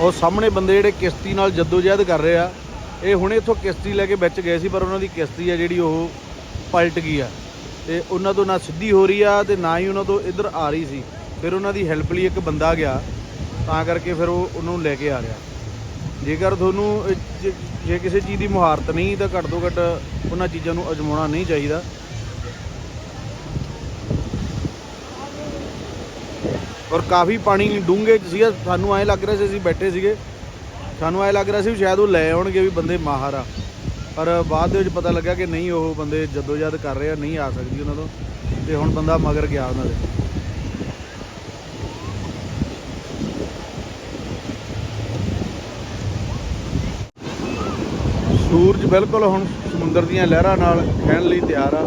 ਉਹ ਸਾਹਮਣੇ ਬੰਦੇ ਜਿਹੜੇ ਕਿਸ਼ਤੀ ਨਾਲ ਜਦੋਜਹਿਦ ਕਰ ਰਹੇ ਆ, ਇਹ ਹੁਣੇ ਇੱਥੋਂ ਕਿਸ਼ਤੀ ਲੈ ਕੇ ਵਿੱਚ ਗਏ ਸੀ, ਪਰ ਉਹਨਾਂ ਦੀ ਕਿਸ਼ਤੀ ਆ ਜਿਹੜੀ ਉਹ ਪਲਟ ਗਈ ਆ। ਤੇ ਉਹਨਾਂ ਤੋਂ ਨਾ ਸਿੱਧੀ ਹੋ ਰਹੀ ਆ ਤੇ ਨਾ ਹੀ ਉਹਨਾਂ ਤੋਂ ਇੱਧਰ ਆ ਰਹੀ ਸੀ। ਫਿਰ ਉਹਨਾਂ ਦੀ ਹੈਲਪ ਲਈ ਇੱਕ ਬੰਦਾ ਗਿਆ, ਤਾਂ ਕਰਕੇ ਫਿਰ ਉਹ ਉਹਨੂੰ ਲੈ ਕੇ ਆ ਰਿਹਾ। ਜੇਕਰ ਤੁਹਾਨੂੰ ਜੇ ਕਿਸੇ ਚੀਜ਼ ਦੀ ਮੁਹਾਰਤ ਨਹੀਂ, ਤਾਂ ਘੱਟ ਤੋਂ ਘੱਟ ਉਹਨਾਂ ਚੀਜ਼ਾਂ ਨੂੰ ਅਜਮਾਉਣਾ ਨਹੀਂ ਚਾਹੀਦਾ। ਔਰ ਕਾਫੀ ਪਾਣੀ ਡੂੰਘੇ 'ਚ ਸੀਗਾ, ਸਾਨੂੰ ਐਂ ਲੱਗ ਰਿਹਾ ਸੀ ਅਸੀਂ ਬੈਠੇ ਸੀਗੇ। ਸਾਨੂੰ ਐਂ ਲੱਗ ਰਿਹਾ ਸੀ ਵੀ ਸ਼ਾਇਦ ਉਹ ਲੈ ਆਉਣਗੇ ਵੀ ਬੰਦੇ ਮਾਹਰ ਆ। ਪਰ ਬਾਅਦ ਦੇ ਵਿੱਚ ਪਤਾ ਲੱਗਾ ਕਿ ਨਹੀਂ, ਉਹ ਬੰਦੇ ਜਦੋਜਹਿਦ ਕਰ ਰਹੇ ਆ, ਨਹੀਂ ਆ ਸਕਦੀ ਉਹਨਾਂ ਤੋਂ। ਤੇ ਹੁਣ ਬੰਦਾ ਮਗਰ ਗਿਆ ਉਹਨਾਂ ਦੇ। ਸੂਰਜ ਬਿਲਕੁਲ ਹੁਣ ਸਮੁੰਦਰ ਦੀਆਂ ਲਹਿਰਾਂ ਨਾਲ ਖਹਿਣ ਲਈ ਤਿਆਰ ਆ।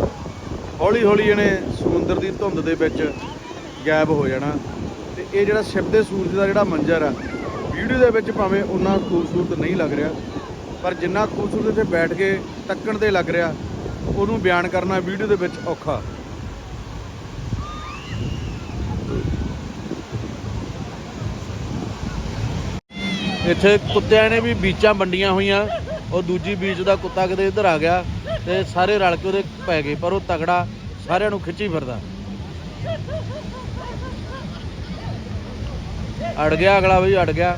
ਹੌਲੀ ਹੌਲੀ ਇਹਨੇ ਸਮੁੰਦਰ ਦੀ ਧੁੰਦ ਦੇ ਵਿੱਚ ਗਾਇਬ ਹੋ ਜਾਣਾ। ਤੇ ਇਹ ਜਿਹੜਾ ਸ਼ਿਵ ਦੇ ਸੂਰਜ ਦਾ ਜਿਹੜਾ ਮੰਜ਼ਰ ਆ, ਵੀਡੀਓ ਦੇ ਵਿੱਚ ਭਾਵੇਂ ਉਨਾ ਖੂਬਸੂਰਤ ਨਹੀਂ ਲੱਗ ਰਿਹਾ, ਪਰ ਜਿੰਨਾ ਖੂਬਸੂਰਤ ਇੱਥੇ ਬੈਠ ਕੇ ਤੱਕਣ ਤੇ ਲੱਗ ਰਿਹਾ, ਉਹਨੂੰ ਬਿਆਨ ਕਰਨਾ ਵੀਡੀਓ ਦੇ ਵਿੱਚ ਔਖਾ। ਇੱਥੇ ਕੁੱਤਿਆਂ ਨੇ ਵੀ ਬੀਚਾਂ ਵੰਡੀਆਂ ਹੋਈਆਂ, ਉਹ ਦੂਜੀ ਬੀਚ ਦਾ ਕੁੱਤਾ ਕਿਤੇ ਇੱਧਰ ਆ ਗਿਆ, ਤੇ ਸਾਰੇ ਰਲ ਕੇ ਉਹਦੇ ਪੈ ਗਏ, ਪਰ ਉਹ ਤਗੜਾ ਸਾਰਿਆਂ ਨੂੰ ਖਿੱਚੀ ਫਿਰਦਾ। ਅੜ ਗਿਆ ਅਗਲਾ ਵੀ ਅੜ ਗਿਆ।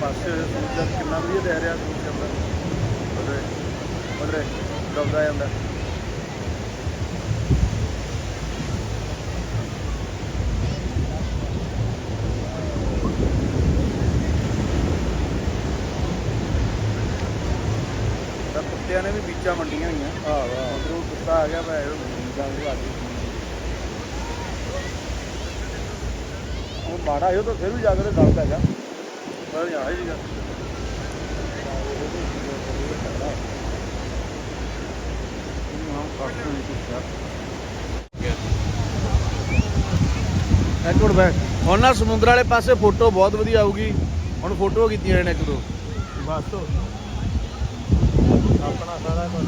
ਪਾਸੇ ਸੂਰਜ ਕਿੰਨਾ ਵਧੀਆ ਦੇ ਰਿਹਾ ਸੂਰਜ ਅੰਦਰ। ਉਹਦੇ ਉਹਦੇ ਜਾਂਦਾ। ਕੁੱਤਿਆਂ ਨੇ ਵੀ ਬੀਚਾਂ ਵੰਡੀਆਂ ਹੋਈਆਂ। ਆਹ ਵਾਹ ਉਧਰੋਂ ਕੁੱਤਾ ਆ ਗਿਆ ਭੈ ਵੀ ਆ ਗਈ ਉਹ ਮਾੜਾ ਇਹੋ ਤਾਂ ਫਿਰ ਵੀ ਜਾ ਕੇ ਗੱਲ ਪੈ ਗਿਆ। ਪਰ ਯਾਰ ਹੀ ਗੱਲ ਇੱਕ ਮਿੰਟ ਬੈਠ। ਹੁਣ ਨਾ ਸਮੁੰਦਰ ਵਾਲੇ ਪਾਸੇ ਫੋਟੋ ਬਹੁਤ ਵਧੀਆ ਆਊਗੀ। ਹੁਣ ਫੋਟੋ ਕੀਤੀਆਂ ਨੇ ਇੱਕ ਦੋ। ਬਸ। ਆਪਣਾ ਸਾਰਾ ਕੁਝ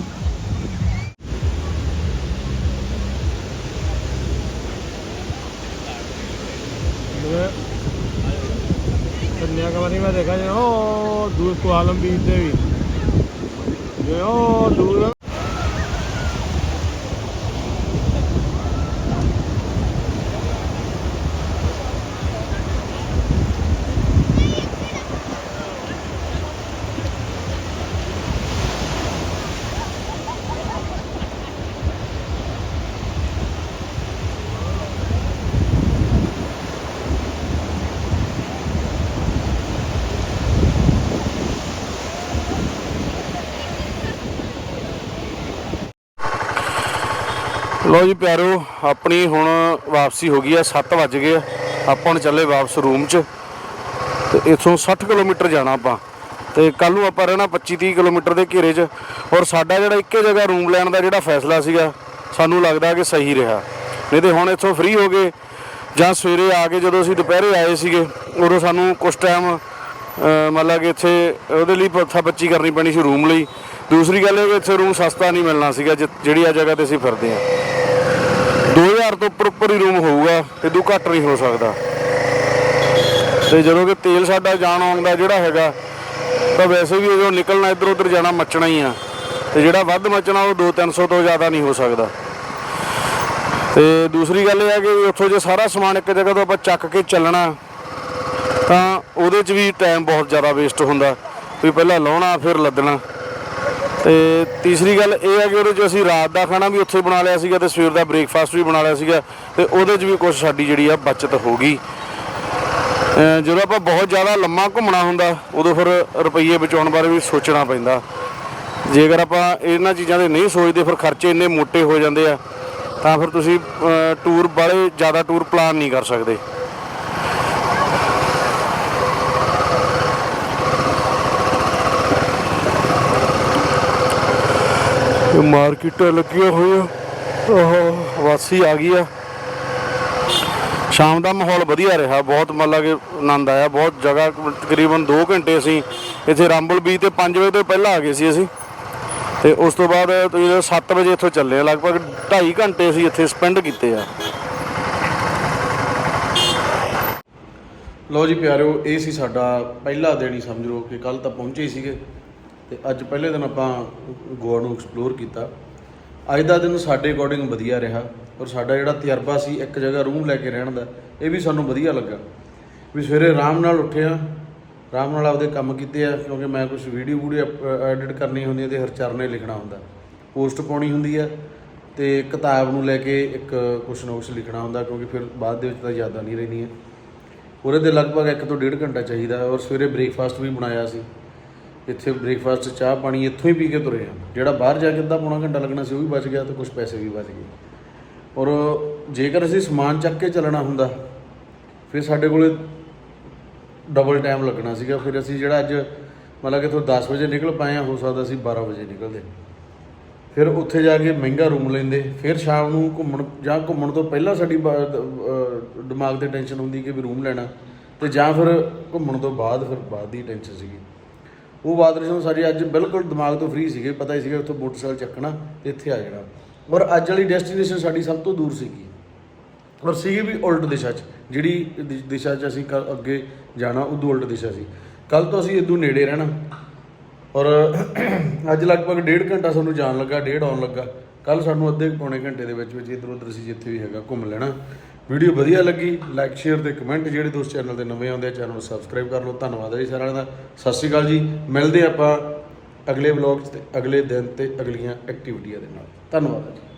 ਕਨਿਆਕੁਮਾਰੀ ਮੈਂ ਦੇਖਾ ਜੇ ਉਹ ਦੂਰ ਕੁਆਲਮ ਬੀਚ ਦੇ ਵੀ ਜੇ ਉਹ ਲੋ ਜੀ ਪਿਆਰੋ, ਆਪਣੀ ਹੁਣ ਵਾਪਸੀ ਹੋ ਗਈ ਆ 7 ਵੱਜ ਗਏ ਆ। ਆਪਾਂ ਹੁਣ ਚੱਲੇ ਵਾਪਸ ਰੂਮ 'ਚ। ਤੇ ਇੱਥੋਂ 60 ਕਿਲੋਮੀਟਰ ਜਾਣਾ ਆਪਾਂ। ਤੇ ਕੱਲ ਨੂੰ ਆਪਾਂ ਰਹਿਣਾ 25 30 ਕਿਲੋਮੀਟਰ ਦੇ ਘੇਰੇ 'ਚ। ਔਰ ਸਾਡਾ ਜਿਹੜਾ ਇੱਕੇ ਜਗ੍ਹਾ ਰੂਮ ਲੈਣ ਦਾ ਜਿਹੜਾ ਫੈਸਲਾ ਸੀਗਾ, ਸਾਨੂੰ ਲੱਗਦਾ ਕਿ ਸਹੀ ਰਿਹਾ। ਨਹੀਂ ਤੇ ਹੁਣ ਇੱਥੋਂ ਫ੍ਰੀ ਹੋ ਗਏ, ਜਾਂ ਸਵੇਰੇ ਆ ਕੇ ਜਦੋਂ ਅਸੀਂ ਦੁਪਹਿਰੇ ਆਏ ਸੀਗੇ, ਉਦੋਂ ਸਾਨੂੰ ਕੁਝ ਟਾਈਮ ਮਤਲਬ ਕਿ ਇੱਥੇ ਉਹਦੇ ਲਈ ਪੱਥਾ ਬੱਚੀ ਕਰਨੀ ਪੈਣੀ ਸੀ ਰੂਮ ਲਈ। ਦੂਸਰੀ ਗੱਲ ਇਹ ਕਿ ਇੱਥੇ ਰੂਮ ਸਸਤਾ ਨਹੀਂ ਮਿਲਣਾ ਸੀਗਾ ਜਿਹੜੀ ਆ ਜਗ੍ਹਾ ਤੇ ਅਸੀਂ ਫਿਰਦੇ ਆ 2000 ਤੋਂ ਉੱਪਰ ਉੱਪਰ ਹੀ ਰੂਮ ਹੋਊਗਾ ਇਦੋਂ ਘੱਟ ਨਹੀਂ ਹੋ ਸਕਦਾ। ਤੇ ਜਦੋਂ ਕਿ ਤੇਲ ਸਾਡਾ ਜਾਣ ਆਉਣ ਦਾ ਜਿਹੜਾ ਹੈਗਾ, ਤਾਂ ਵੈਸੇ ਵੀ ਜਦੋਂ ਨਿਕਲਣਾ ਇੱਧਰ ਉੱਧਰ ਜਾਣਾ ਮੱਚਣਾ ਹੀ ਆ। ਤੇ ਜਿਹੜਾ ਵੱਧ ਮੱਚਣਾ, ਉਹ 2-300 ਤੋਂ ਜ਼ਿਆਦਾ ਨਹੀਂ ਹੋ ਸਕਦਾ। ਤੇ ਦੂਸਰੀ ਗੱਲ ਇਹ ਹੈ ਕਿ ਉੱਥੋਂ ਜੇ ਸਾਰਾ ਸਮਾਨ ਇੱਕ ਜਗ੍ਹਾ ਤੋਂ ਆਪਾਂ ਚੱਕ ਕੇ ਚੱਲਣਾ, ਤਾਂ ਉਹਦੇ 'ਚ ਵੀ ਟਾਈਮ ਬਹੁਤ ਜ਼ਿਆਦਾ ਵੇਸਟ ਹੁੰਦਾ। ਵੀ ਪਹਿਲਾਂ ਲਾਉਣਾ, ਫਿਰ ਲੱਦਣਾ। ਤੇ ਤੀਸਰੀ ਗੱਲ ਇਹ ਹੈ ਕਿ ਉਹਦੇ 'ਚ ਅਸੀਂ ਰਾਤ ਦਾ ਖਾਣਾ ਵੀ ਉੱਥੇ ਬਣਾ ਲਿਆ ਸੀਗਾ ਤੇ ਸਵੇਰ ਦਾ ਬ੍ਰੇਕਫਾਸਟ ਵੀ ਬਣਾ ਲਿਆ ਸੀਗਾ ਤੇ ਉਹਦੇ 'ਚ ਵੀ ਕੁਝ ਸਾਡੀ ਜਿਹੜੀ ਆ ਬਚਤ ਹੋ ਗਈ। ਜਦੋਂ ਆਪਾਂ ਬਹੁਤ ਜ਼ਿਆਦਾ ਲੰਮਾ ਘੁੰਮਣਾ ਹੁੰਦਾ, ਉਦੋਂ ਫਿਰ ਰੁਪਈਏ ਬਚਾਉਣ ਬਾਰੇ ਵੀ ਸੋਚਣਾ ਪੈਂਦਾ। ਜੇਕਰ ਆਪਾਂ ਇਹਨਾਂ ਚੀਜ਼ਾਂ ਦੇ ਨਹੀਂ ਸੋਚਦੇ, ਫਿਰ ਖਰਚੇ ਇੰਨੇ ਮੋਟੇ ਹੋ ਜਾਂਦੇ ਆ, ਤਾਂ ਫਿਰ ਤੁਸੀਂ ਟੂਰ ਬਾਲੇ ਜ਼ਿਆਦਾ ਟੂਰ ਪਲਾਨ ਨਹੀਂ ਕਰ ਸਕਦੇ। ਇਹ ਮਾਰਕੀਟਾਂ ਲੱਗੀਆਂ ਹੋਈਆਂ। ਉਹ ਵਾਸੀ ਆ ਗਈ ਆ। ਸ਼ਾਮ ਦਾ ਮਾਹੌਲ ਵਧੀਆ ਰਿਹਾ। ਬਹੁਤ ਮਤਲਬ ਕਿ ਆਨੰਦ ਆਇਆ। ਬਹੁਤ ਜਗ੍ਹਾ ਤਕਰੀਬਨ 2 ਘੰਟੇ ਅਸੀਂ ਇੱਥੇ ਰਾਮਬਲ ਬੀਚ ਤੇ 5 ਵਜੇ ਤੋਂ ਪਹਿਲਾਂ ਆ ਗਏ ਸੀ ਅਸੀਂ। ਤੇ ਉਸ ਤੋਂ ਬਾਅਦ ਤੁਸੀਂ 7 ਵਜੇ ਇੱਥੋਂ ਚੱਲੇ ਲਗਭਗ 2.5 ਘੰਟੇ ਅਸੀਂ ਇੱਥੇ ਸਪੈਂਡ ਕੀਤੇ ਆ। ਲੋ ਜੀ ਪਿਆਰਿਓ, ਇਹ ਸੀ ਸਾਡਾ ਪਹਿਲਾ ਦਿਨ ਹੀ, ਸਮਝ ਲਓ ਕਿ ਕੱਲ ਤਾਂ ਪਹੁੰਚੇ ਸੀਗੇ। ਤੇ ਅੱਜ ਪਹਿਲੇ ਦਿਨ ਆਪਾਂ ਗੋਆ ਨੂੰ ਐਕਸਪਲੋਰ ਕੀਤਾ। ਅੱਜ ਦਾ ਦਿਨ ਸਾਡੇ ਅਕੋਰਡਿੰਗ ਵਧੀਆ ਰਿਹਾ ਔਰ ਸਾਡਾ ਜਿਹੜਾ ਤਜਰਬਾ ਸੀ, ਇੱਕ ਜਗ੍ਹਾ ਰੂਮ ਲੈ ਕੇ ਰਹਿਣ ਦਾ, ਇਹ ਵੀ ਸਾਨੂੰ ਵਧੀਆ ਲੱਗਾ। ਵੀ ਸਵੇਰੇ ਆਰਾਮ ਨਾਲ ਉੱਠਿਆ ਆਰਾਮ ਨਾਲ ਆਪਦੇ ਕੰਮ ਕੀਤੇ ਆ, ਕਿਉਂਕਿ ਮੈਂ ਕੁਝ ਵੀਡੀਓ ਵੀਡੀਓ ਐਡਿਟ ਕਰਨੀ ਹੁੰਦੀ ਹੈ ਤੇ ਹਰਚਰਨੇ ਲਿਖਣਾ ਹੁੰਦਾ। ਪੋਸਟ ਪਾਉਣੀ ਹੁੰਦੀ ਹੈ ਤੇ ਕਿਤਾਬ ਨੂੰ ਲੈ ਕੇ ਇੱਕ ਕੁਛ ਨਾ ਕੁਛ ਲਿਖਣਾ ਹੁੰਦਾ, ਕਿਉਂਕਿ ਫਿਰ ਬਾਅਦ ਦੇ ਵਿੱਚ ਤਾਂ ਯਾਦਾਂ ਨਹੀਂ ਰਹਿੰਦੀਆਂ ਉਹਦੇ ਤੇ ਲਗਭਗ 1 ਤੋਂ 1.5 ਘੰਟਾ ਚਾਹੀਦਾ ਔਰ ਸਵੇਰੇ ਬ੍ਰੇਕਫਾਸਟ ਵੀ ਬਣਾਇਆ ਸੀ। ਇੱਥੇ ਬ੍ਰੇਕਫਾਸਟ ਚਾਹ, ਪਾਣੀ ਇੱਥੋਂ ਹੀ ਪੀ ਕੇ ਤੁਰੇ ਆ। ਜਿਹੜਾ ਬਾਹਰ ਜਾ ਕੇ ਅੱਧਾ ਪੌਣਾ ਘੰਟਾ ਲੱਗਣਾ ਸੀ, ਉਹ ਵੀ ਬਚ ਗਿਆ ਤੇ ਕੁਝ ਪੈਸੇ ਵੀ ਬਚ ਗਏ। ਔਰ ਜੇਕਰ ਅਸੀਂ ਸਮਾਨ ਚੱਕ ਕੇ ਚੱਲਣਾ ਹੁੰਦਾ, ਫਿਰ ਸਾਡੇ ਕੋਲੇ ਡਬਲ ਟਾਈਮ ਲੱਗਣਾ ਸੀਗਾ। ਫਿਰ ਅਸੀਂ ਜਿਹੜਾ ਅੱਜ ਮਤਲਬ ਕਿ ਇੱਥੋਂ 10 ਵਜੇ ਨਿਕਲ ਪਾਏ ਆ, ਹੋ ਸਕਦਾ ਸੀ 12 ਵਜੇ ਨਿਕਲਦੇ ਫਿਰ ਉੱਥੇ ਜਾ ਕੇ ਮਹਿੰਗਾ ਰੂਮ ਲੈਂਦੇ। ਫਿਰ ਸ਼ਾਮ ਨੂੰ ਘੁੰਮਣ ਜਾਂ ਘੁੰਮਣ ਤੋਂ ਪਹਿਲਾਂ ਸਾਡੀ ਬ- ਦਿਮਾਗ ਤੇ ਟੈਨਸ਼ਨ ਹੁੰਦੀ ਕਿ ਵੀ ਰੂਮ ਲੈਣਾ। ਤੇ ਜਾਂ ਫਿਰ ਘੁੰਮਣ ਤੋਂ ਬਾਅਦ, ਫਿਰ ਬਾਅਦ ਦੀ ਟੈਨਸ਼ਨ ਸੀਗੀ। ਉਹ ਬਾਅਦ ਵਿੱਚ ਸਾਡੀ ਅੱਜ ਬਿਲਕੁਲ ਦਿਮਾਗ ਤੋਂ ਫ੍ਰੀ ਸੀਗੇ, ਪਤਾ ਹੀ ਸੀਗਾ ਉੱਥੋਂ ਮੋਟਰਸਾਈਕਲ ਚੱਕਣਾ ਤੇ ਇੱਥੇ ਆ ਜਾਣਾ। ਔਰ ਅੱਜ ਵਾਲੀ ਡੈਸਟੀਨੇਸ਼ਨ ਸਾਡੀ ਸਭ ਤੋਂ ਦੂਰ ਸੀਗੀ। ਔਰ ਸੀਗੀ ਵੀ ਉਲਟ ਦਿਸ਼ਾ 'ਚ, ਜਿਹੜੀ ਦਿਸ਼ਾ 'ਚ ਅਸੀਂ ਕੱਲ੍ਹ ਅੱਗੇ ਜਾਣਾ, ਉਦੋਂ ਉਲਟ ਦਿਸ਼ਾ ਸੀ। ਕੱਲ ਤੋਂ ਅਸੀਂ ਇਦੋਂ ਨੇੜੇ ਰਹਿਣਾ। ਔਰ ਅੱਜ ਲਗਭਗ ਡੇਢ ਘੰਟਾ ਸਾਨੂੰ ਜਾਣ ਲੱਗਾ, ਡੇਢ ਆਉਣ ਲੱਗਾ। ਕੱਲ ਸਾਨੂੰ ਅੱਧੇ ਪੌਣੇ ਘੰਟੇ ਦੇ ਵਿੱਚ ਵਿੱਚ ਇੱਧਰ ਉੱਧਰ ਅਸੀਂ ਜਿੱਥੇ ਵੀ ਹੈਗਾ ਘੁੰਮ ਲੈਣਾ। ਵੀਡੀਓ ਵਧੀਆ ਲੱਗੀ ਲਾਈਕ ਸ਼ੇਅਰ ਤੇ ਕਮੈਂਟ ਜਿਹੜੇ ਦੋਸਤ ਚੈਨਲ ਤੇ ਨਵੇਂ ਆਉਂਦੇ ਆ ਚੈਨਲ ਨੂੰ ਸਬਸਕ੍ਰਾਈਬ ਕਰ ਲਓ। ਧੰਨਵਾਦ ਹੈ ਜੀ ਸਾਰਿਆਂ ਦਾ। ਸਤਿ ਸ਼੍ਰੀ ਅਕਾਲ ਜੀ। ਮਿਲਦੇ ਆਪਾਂ ਅਗਲੇ ਵਲੌਗ 'ਚ ਤੇ ਅਗਲੇ ਦਿਨ ਤੇ ਅਗਲੀਆਂ ਐਕਟੀਵਿਟੀਆਂ ਦੇ ਨਾਲ। ਧੰਨਵਾਦ ਜੀ।